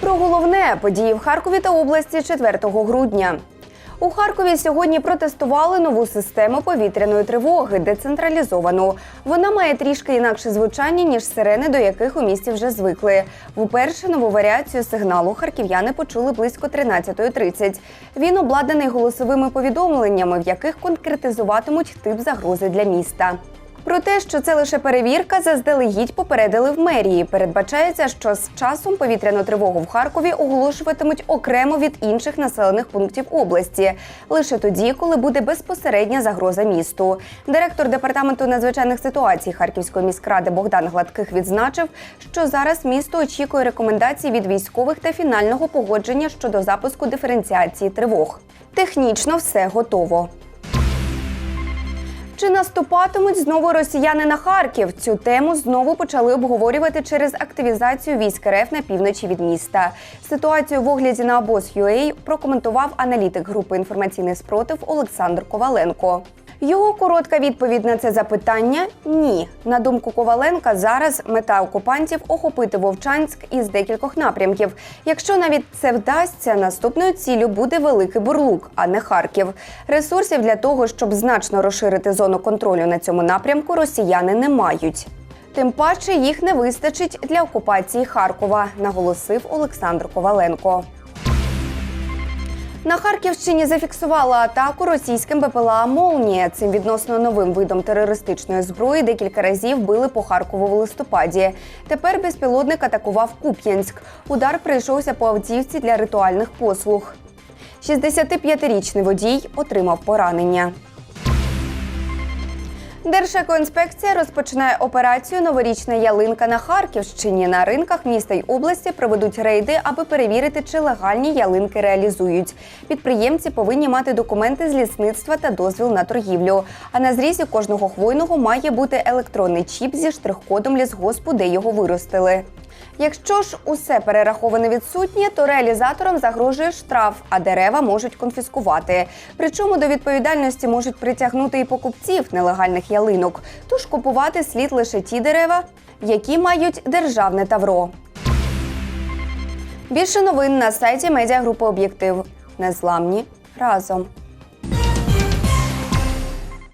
Про головне події в Харкові та області 4 грудня. У Харкові сьогодні протестували нову систему повітряної тривоги, децентралізовану. Вона має трішки інакше звучання ніж сирени, до яких у місті вже звикли. Вперше нову варіацію сигналу харків'яни почули близько 13.30. Він обладнаний голосовими повідомленнями, в яких конкретизуватимуть тип загрози для міста. Про те, що це лише перевірка, заздалегідь попередили в мерії. Передбачається, що з часом повітряну тривогу в Харкові оголошуватимуть окремо від інших населених пунктів області, лише тоді, коли буде безпосередня загроза місту. Директор департаменту надзвичайних ситуацій Харківської міськради Богдан Гладких відзначив, що зараз місто очікує рекомендацій від військових та фінального погодження щодо запуску диференціації тривог. Технічно все готово. Чи наступатимуть знову росіяни на Харків? Цю тему знову почали обговорювати через активізацію військ РФ на півночі від міста. Ситуацію в огляді на обоз.UA прокоментував аналітик групи інформаційний спротив Олександр Коваленко. Його коротка відповідь на це запитання ні. На думку Коваленка, зараз мета окупантів охопити Вовчанськ із декількох напрямків. Якщо навіть це вдасться, наступною ціллю буде великий бурлук, а не Харків. Ресурсів для того, щоб значно розширити зону контролю на цьому напрямку, росіяни не мають. Тим паче їх не вистачить для окупації Харкова, наголосив Олександр Коваленко. На Харківщині зафіксувала атаку російським БПЛА Молнія. Цим відносно новим видом терористичної зброї декілька разів били по Харкову в листопаді. Тепер безпілотник атакував Куп'янськ. Удар прийшовся по автівці для ритуальних послуг. 65-річний водій отримав поранення. Держекоінспекція розпочинає операцію Новорічна ялинка на Харківщині. На ринках міста й області проведуть рейди, аби перевірити, чи легальні ялинки реалізують. Підприємці повинні мати документи з лісництва та дозвіл на торгівлю. А на зрізі кожного хвойного має бути електронний чіп зі штрих-кодом лісгоспу, де його виростили. Якщо ж усе перераховане відсутнє, то реалізаторам загрожує штраф, а дерева можуть конфіскувати. Причому до відповідальності можуть притягнути і покупців нелегальних ялинок. Тож купувати слід лише ті дерева, які мають державне тавро. Більше новин на сайті медіагрупи Об'єктив. Незламні разом.